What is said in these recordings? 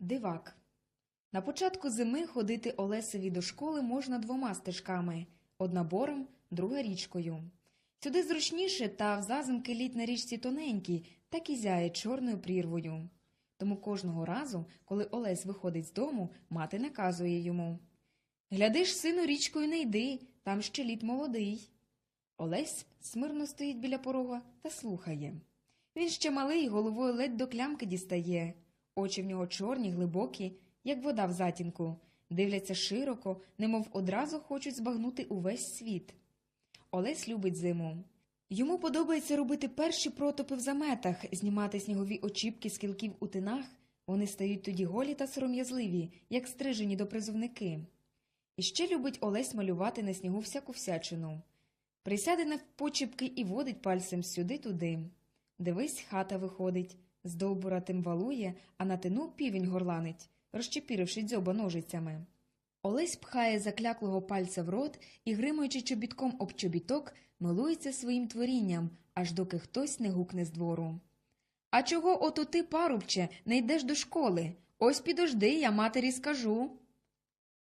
Дивак. На початку зими ходити Олесеві до школи можна двома стежками одна бором, друга річкою. Сюди зручніше, та в зазимки лід на річці тоненький, так і зяє чорною прірвою. Тому кожного разу, коли Олесь виходить з дому, мати наказує йому Глядиш, сину, річкою не йди, там ще лід молодий. Олесь смирно стоїть біля порога та слухає. Він ще малий, головою ледь до клямки дістає. Очі в нього чорні, глибокі, як вода в затінку, дивляться широко, немов одразу хочуть збагнути увесь світ. Олесь любить зиму. Йому подобається робити перші протопи в заметах, знімати снігові очіпки з кілків у тинах. Вони стають тоді голі та сором'язливі, як стрижені до призовники. І ще любить Олесь малювати на снігу всяку всячину. Присяде на почіпки і водить пальцем сюди-туди. Дивись, хата виходить, з довбура тим валує, а на тину півень горланить, розчепіривши дзьоба ножицями. Олесь пхає закляклого пальця в рот і, гримаючи чобітком об чобіток, милується своїм творінням, аж доки хтось не гукне з двору. А чого ото ти, парубче, не йдеш до школи? Ось підожди, я матері скажу.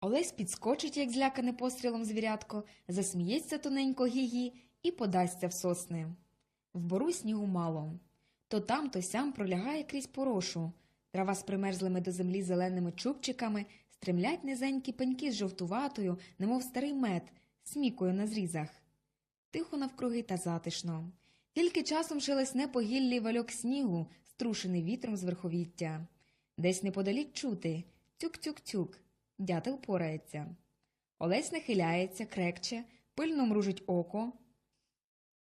Олесь підскочить, як злякане пострілом звірятко, засміється тоненько гі-гі і подасться в сосни. В бору снігу мало. То там, то сям пролягає крізь порошу. Трава з примерзлими до землі зеленими чубчиками, стремлять низенькі пеньки з жовтуватою, немов старий мед, смікою на зрізах. Тихо навкруги та затишно. Тільки часом шелесне по гіллі вальок снігу, струшений вітром з верховіття. Десь неподалік чути тюк-тюк-тюк. Дятел порається. Олесь нахиляється, крекче, пильно мружить око.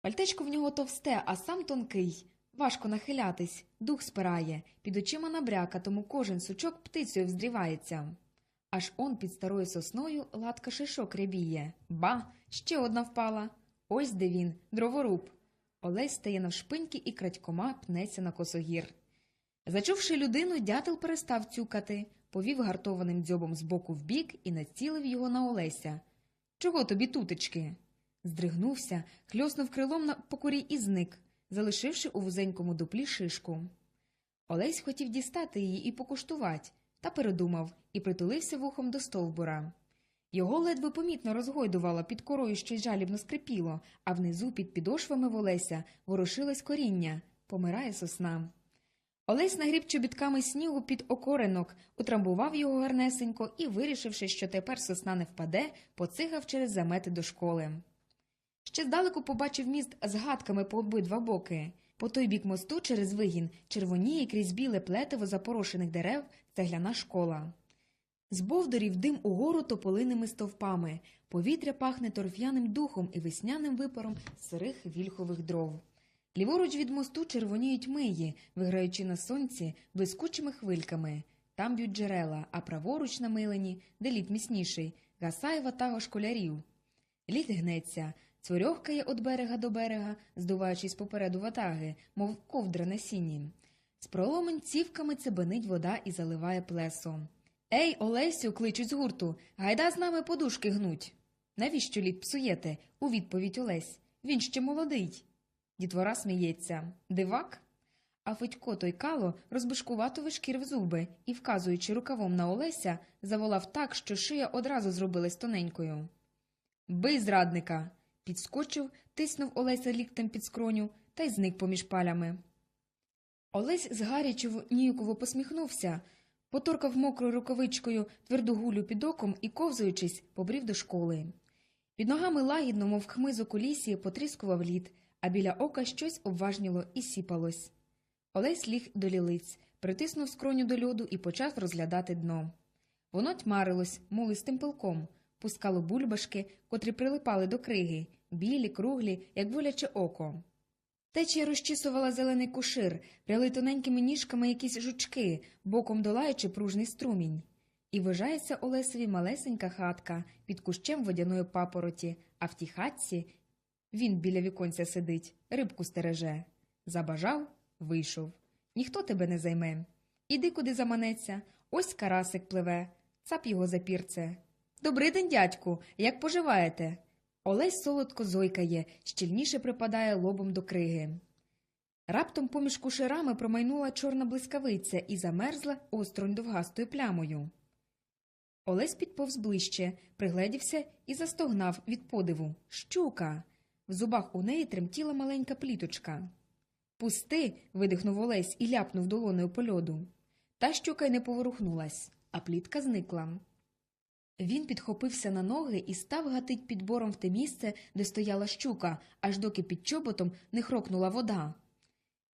Пальтечко в нього товсте, а сам тонкий. Важко нахилятись, дух спирає, під очима набряка, тому кожен сучок птицею вздрівається. Аж он під старою сосною латка шишок рябіє. Ба, ще одна впала. Ось де він, дроворуб. Олесь стає навшпиньки і крадькома пнеться на косогір. Зачувши людину, дятел перестав цюкати, повів гартованим дзьобом з боку в бік і націлив його на Олеся. Чого тобі тутечки? Здригнувся, хльоснув крилом на покорі і зник, залишивши у вузенькому дуплі шишку. Олесь хотів дістати її і покуштувати, та передумав і притулився вухом до стовбура. Його ледве помітно розгойдувало, під корою щось жалібно скрипіло, а внизу під підошвами в Олеся ворушилось коріння, помирає сосна. Олесь нагріб чобітками снігу під окоренок, утрамбував його гарнесенько і, вирішивши, що тепер сосна не впаде, поцигав через замети до школи. Ще здалеку побачив міст з гадками по обидва боки. По той бік мосту через вигін червоніє крізь біле плетиво запорошених дерев цегляна школа. З бовдорів дим угору тополиними стовпами, повітря пахне торф'яним духом і весняним випаром сирих вільхових дров. Ліворуч від мосту червоніють миї, виграючи на сонці блискучими хвильками. Там б'ють джерела, а праворуч на милені, де лід міцніший, гасає ватага школярів. Лід гнеться, цворьохкає від берега до берега, здуваючись попереду ватаги, мов ковдра на сіні. З проломень цівками цебенить вода і заливає плесо. Ей, Олесю, кличуть з гурту, гайда з нами подушки гнуть. Навіщо лід псуєте? у відповідь Олесь. Він ще молодий. Дітвора сміється. Дивак? А Федько той кало розбишкувато вишкірив зуби і, вказуючи рукавом на Олеся, заволав так, що шия одразу зробилась тоненькою. Бий зрадника. Підскочив, тиснув Олеся ліктем під скроню та й зник поміж палями. Олесь згарячу ніяково посміхнувся, поторкав мокрою рукавичкою тверду гулю під оком і, ковзуючись, побрів до школи. Під ногами лагідно, мов хмиз у лісі, потріскував лід, а біля ока щось обважніло і сіпалось. Олесь ліг до лілиць, притиснув скроню до льоду і почав розглядати дно. Воно тьмарилось мулистим пилком, пускало бульбашки, котрі прилипали до криги, білі, круглі, як воляче око. Течія розчісувала зелений кушир, пряли тоненькими ніжками якісь жучки, боком долаючи пружний струмінь. І вважається Олесові малесенька хатка під кущем водяної папороті, а в тій хатці він біля віконця сидить, рибку стереже. Забажав вийшов. Ніхто тебе не займе. Іди куди заманеться, ось карасик пливе, цап його за пірце. Добрий день, дядьку, як поживаєте? Олесь солодко зойкає, щільніше припадає лобом до криги. Раптом поміж кушерами промайнула чорна блискавиця і замерзла остронь довгастою плямою. Олесь підповз ближче, пригледівся і застогнав від подиву. Щука. В зубах у неї тремтіла маленька пліточка. Пусти. видихнув Олесь і ляпнув долонею по льоду. Та щука й не поворухнулась, а плітка зникла. Він підхопився на ноги і став гатить підбором в те місце, де стояла щука, аж доки під чоботом не хрокнула вода.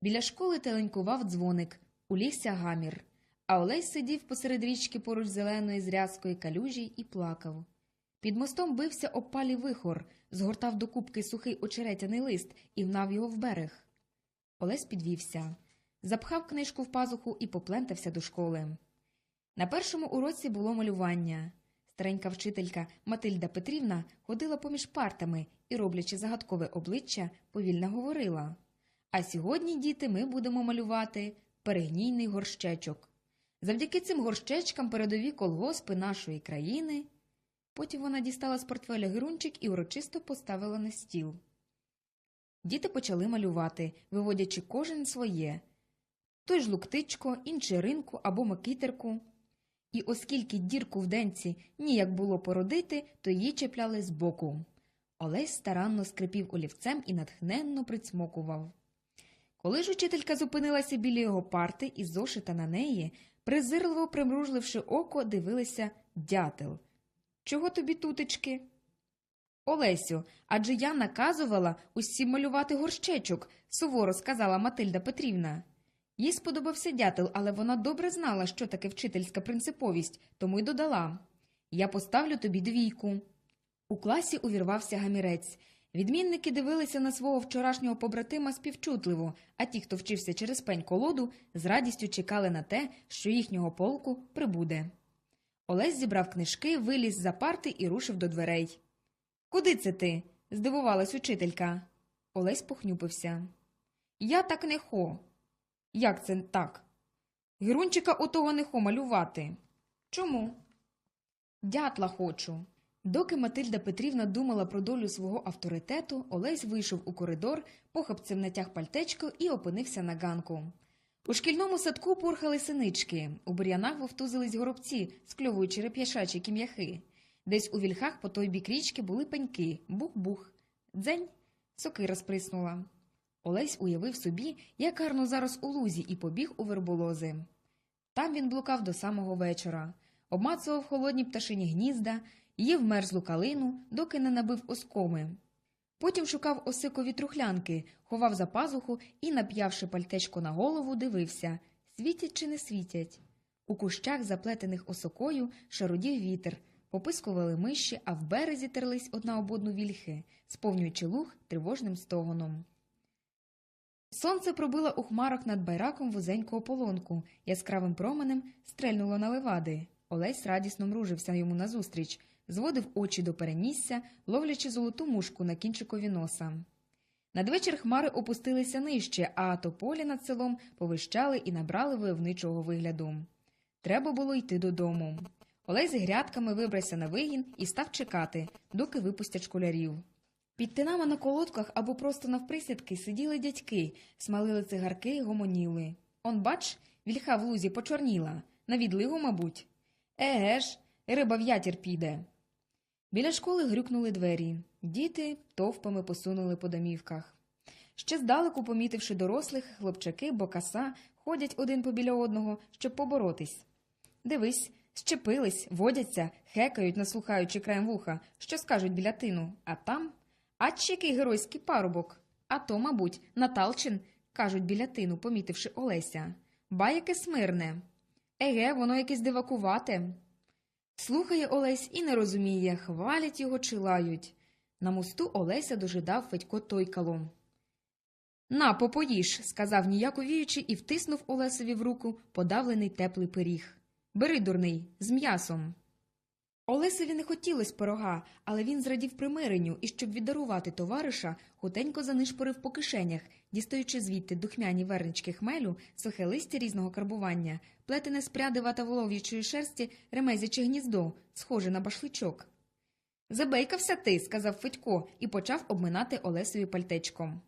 Біля школи теленькував дзвоник, улігся гамір, а Олесь сидів посеред річки поруч зеленої зрязкої калюжі і плакав. Під мостом бився опалий вихор, згортав до кубки сухий очеретяний лист і гнав його в берег. Олесь підвівся, запхав книжку в пазуху і поплентався до школи. На першому уроці було малювання. Старенька вчителька Матильда Петрівна ходила поміж партами і, роблячи загадкове обличчя, повільно говорила. А сьогодні, діти, ми будемо малювати перегнійний горщечок. Завдяки цим горщечкам передові колгоспи нашої країни. Потім вона дістала з портфеля грунчик і урочисто поставила на стіл. Діти почали малювати, виводячи кожен своє той ж луктичко, інший ринку або макітерку. І оскільки дірку в денці ніяк було породити, то її чіпляли збоку. Олесь старанно скрипів олівцем і натхненно прицмокував. Коли ж учителька зупинилася біля його парти і зошита на неї, презирливо примружливши око, дивилися дятел. Чого тобі тутечки? Олесю, адже я наказувала усім малювати горщечок, суворо сказала Матильда Петрівна. Їй сподобався дятел, але вона добре знала, що таке вчительська принциповість, тому й додала Я поставлю тобі двійку. У класі увірвався гамірець. Відмінники дивилися на свого вчорашнього побратима співчутливо, а ті, хто вчився через пень колоду, з радістю чекали на те, що їхнього полку прибуде. Олесь зібрав книжки, виліз за парти і рушив до дверей. Куди це ти? здивувалась учителька. Олесь похнюпився. Я так не хо. Як це так? Герунчика отого не хо малювати. Чому? Дятла хочу. Доки Матильда Петрівна думала про долю свого авторитету, Олесь вийшов у коридор, похапцем натяг пальтечко і опинився на ганку. У шкільному садку порхали синички, у бур'янах вовтузились горобці, скльовуючи реп'яшачі кім'яхи. Десь у вільхах по той бік річки були пеньки, бух-бух. Дзень, сокира сприснула. Олесь уявив собі, як гарно зараз у лузі, і побіг у верболози. Там він блукав до самого вечора, обмацував холодні пташині гнізда, їв мерзлу калину, доки не набив оскоми. Потім шукав осикові трухлянки, ховав за пазуху і, нап'явши пальтечко на голову, дивився світять чи не світять. У кущах, заплетених осокою, шарудів вітер, попискували миші, а в березі терлись одна об одну вільхи, сповнюючи луг тривожним стогоном. Сонце пробило у хмарах над байраком вузенького полонку, яскравим променем стрельнуло на левади. Олесь радісно мружився йому назустріч, зводив очі до перенісся, ловлячи золоту мушку на кінчикові носа. Надвечір хмари опустилися нижче, а тополі над селом повищали і набрали войовничого вигляду. Треба було йти додому. Олесь з грядками вибрався на вигін і став чекати, доки випустять школярів. Під тинами на колодках або просто навприсядки сиділи дядьки, смалили цигарки й гомоніли. Он, бач, вільха в лузі почорніла, на відлигу, мабуть. Еге ж, риба в ятір піде. Біля школи грюкнули двері. Діти товпами посунули по домівках. Ще здалеку, помітивши дорослих, хлопчаки, бокаса ходять один побіля одного, щоб поборотись. Дивись, щепились, водяться, хекають, наслухаючи краєм вуха, що скажуть біля тину, а там. Ач який геройський парубок. А то, мабуть, Наталчин, кажуть біля тину, помітивши Олеся. Ба яке смирне. Еге, воно якесь дивакувате. Слухає Олесь і не розуміє, хвалять його чи лають. На мосту Олеся дожидав Федько Тойкало. На, попоїж, сказав ніяковіючи і втиснув Олесові в руку подавлений теплий пиріг. Бери, дурний, з м'ясом. Олесеві не хотілось пирога, але він зрадів примиренню і, щоб віддарувати товариша, хутенько занишпорив по кишенях, дістаючи звідти духмяні вернички хмелю, сухе листя різного карбування, плетене з прядива та волов'ячої шерсті, ремезяче гніздо, схоже на башличок. Забейкався ти, сказав Федько і почав обминати Олесові пальтечком.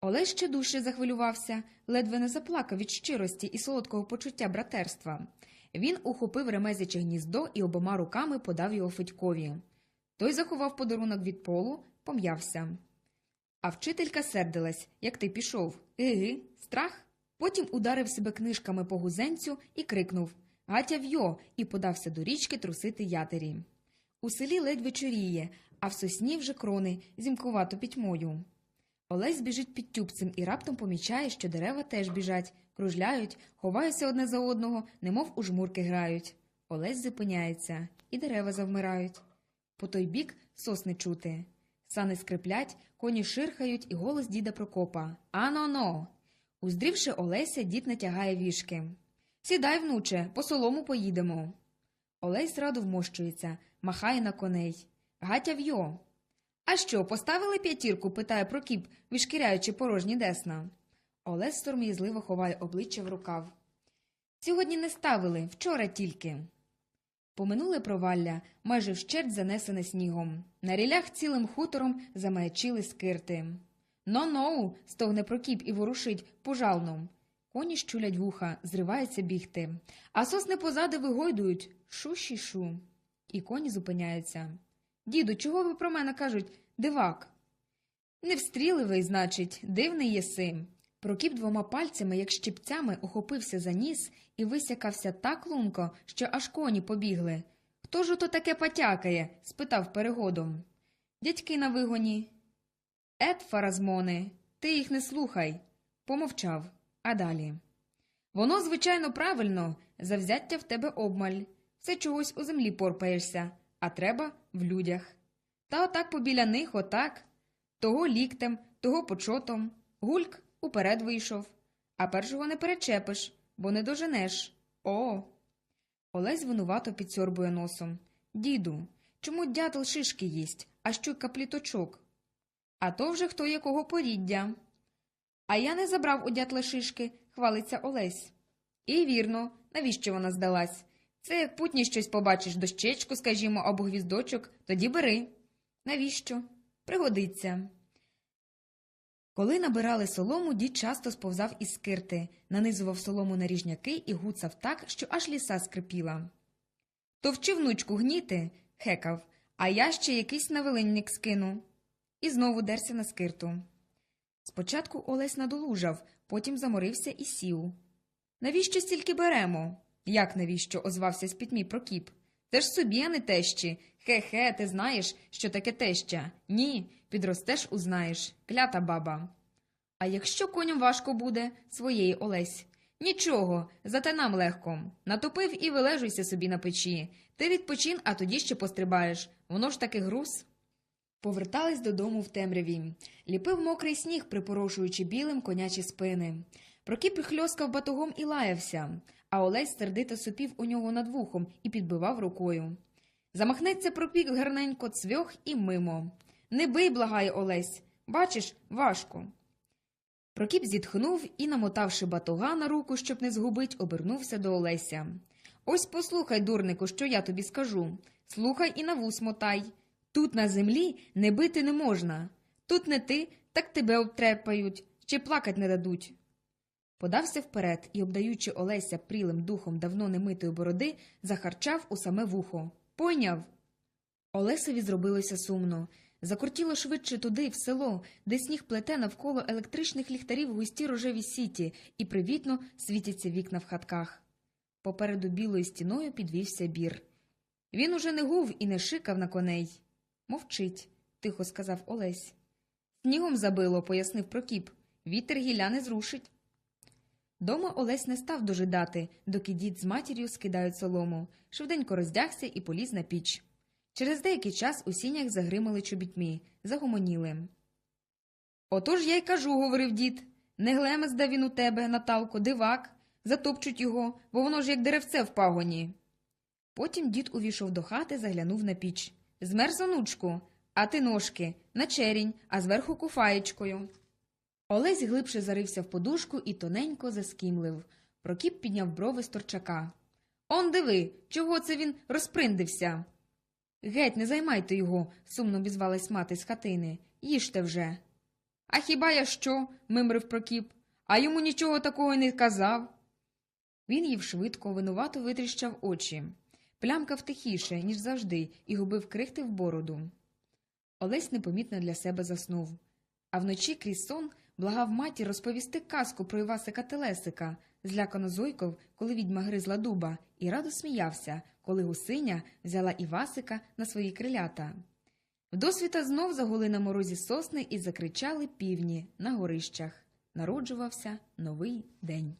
Олесь ще дужче захвилювався, ледве не заплакав від щирості і солодкого почуття братерства. Він ухопив ремезяче гніздо і обома руками подав його Федькові. Той заховав подарунок від полу, пом'явся. А вчителька сердилась, як ти пішов. Еги, страх? Потім ударив себе книжками по гузенцю і крикнув Гатя вйо! і подався до річки трусити ятері. У селі ледь вечоріє, а в сосні вже крони зімкувато пітьмою. Олесь біжить під тюбцем і раптом помічає, що дерева теж біжать, кружляють, ховаються одне за одного, немов у жмурки грають. Олесь зупиняється, і дерева завмирають. По той бік сосни чути. Сани скриплять, коні ширхають, і голос діда Прокопа. Ано-но! Уздрівши Олеся, дід натягає вішки. Сідай, внуче, по солому поїдемо. Олесь радо вмощується, махає на коней. Гатя вйо. А що, поставили п'ятірку? питає Прокіп, вишкіряючи порожні десна. Олесь сором'язливо ховає обличчя в рукав. Сьогодні не ставили, вчора тільки. Поминуле провалля, майже вщерть занесене снігом. На рілях цілим хутором замаячили скирти. Но-ноу, стогне Прокіп і ворушить пожалном. Коні щулять вуха, зриваються бігти. А сосни позади вигойдують шу-ші-шу. І коні зупиняються. Діду, чого ви про мене кажуть, дивак? Невстріливий, значить, дивний єси. Прокіп двома пальцями, як щипцями, ухопився за ніс і висякався так лунко, що аж коні побігли. Хто ж ото таке потякає? спитав перегодом. Дядьки на вигоні. Ет, фаразмони, ти їх не слухай. Помовчав. А далі. Воно, звичайно, правильно, завзяття в тебе обмаль. Все чогось у землі порпаєшся, а треба в людях. Та отак побіля них, отак. Того ліктем, того почотом. Гульк уперед вийшов. А першого не перечепиш, бо не доженеш. О. Олесь винувато підсьорбує носом. Діду, чому дятел шишки їсть, а щука пліточок? А то вже хто якого поріддя. А я не забрав у дятла шишки, хвалиться Олесь. І вірно, навіщо вона здалась? Це як путні щось побачиш, дощечку, скажімо, або гвіздочок, тоді бери. Навіщо? Пригодиться. Коли набирали солому, дід часто сповзав із скирти, нанизував солому на ріжняки і гуцав так, що аж ліса скрипіла. Товчи внучку гніти, хекав, а я ще якийсь навелинник скину. І знову дерся на скирту. Спочатку Олесь надолужав, потім заморився і сів. Навіщо стільки беремо? Як навіщо? озвався з пітьмі Прокіп. Це ж собі, а не тещі. Хе-хе, ти знаєш, що таке теща? Ні, підростеш, узнаєш. Клята баба. А якщо коням важко буде, своєї Олесь. Нічого, зате нам легко. Натопив і вилежуйся собі на печі. Ти відпочин, а тоді ще пострибаєш. Воно ж таки груз. Повертались додому в темряві. Ліпив мокрий сніг, припорошуючи білим конячі спини. Прокіп хльоскав батогом і лаявся, а Олесь сердито супів у нього над вухом і підбивав рукою. Замахнеться пропік гарненько цвьох і мимо. Не бий, благає Олесь. Бачиш, важко. Прокіп зітхнув і, намотавши батога на руку, щоб не згубить, обернувся до Олеся. Ось послухай, дурнику, що я тобі скажу. Слухай і на вус мотай. Тут на землі не бити не можна. Тут не ти, так тебе обтрепають, ще плакать не дадуть. Подався вперед і, обдаючи Олеся прілим духом давно немитої бороди, захарчав у саме вухо. Пойняв. Олесеві зробилося сумно. Закортіло швидше туди, в село, де сніг плете навколо електричних ліхтарів густі рожеві сіті і привітно світяться вікна в хатках. Попереду білою стіною підвівся бір. Він уже не гув і не шикав на коней. Мовчить, тихо сказав Олесь. Снігом забило, пояснив Прокіп. Вітер гілля не зрушить. Дома Олесь не став дожидати, доки дід з матір'ю скидають солому, швиденько роздягся і поліз на піч. Через деякий час у сінях загримали чобітьмі, загомоніли. Отож я й кажу, говорив дід. Не глемець да він у тебе, Наталко, дивак, затопчуть його, бо воно ж як деревце в пагоні. Потім дід увійшов до хати, заглянув на піч. Змерз онучку, а ти ножки, на черінь, а зверху куфаєчкою. Олесь глибше зарився в подушку і тоненько заскімлив. Прокіп підняв брови з торчака. Он диви, чого це він розприндився? Геть, не займайте його, сумно обізвалась мати з хатини. Їжте вже. А хіба я що? мимрив Прокіп, а йому нічого такого не казав. Він їв швидко, винувато витріщав очі, плямкав тихіше, ніж завжди, і губив крихти в бороду. Олесь непомітно для себе заснув. А вночі крізь сон благав матір розповісти казку про Івасика Телесика, злякано зойков, коли відьма гризла дуба, і радо сміявся, коли гусиня взяла Івасика на свої крилята. Вдосвіта знов загули на морозі сосни і закричали півні на горищах. Народжувався новий день.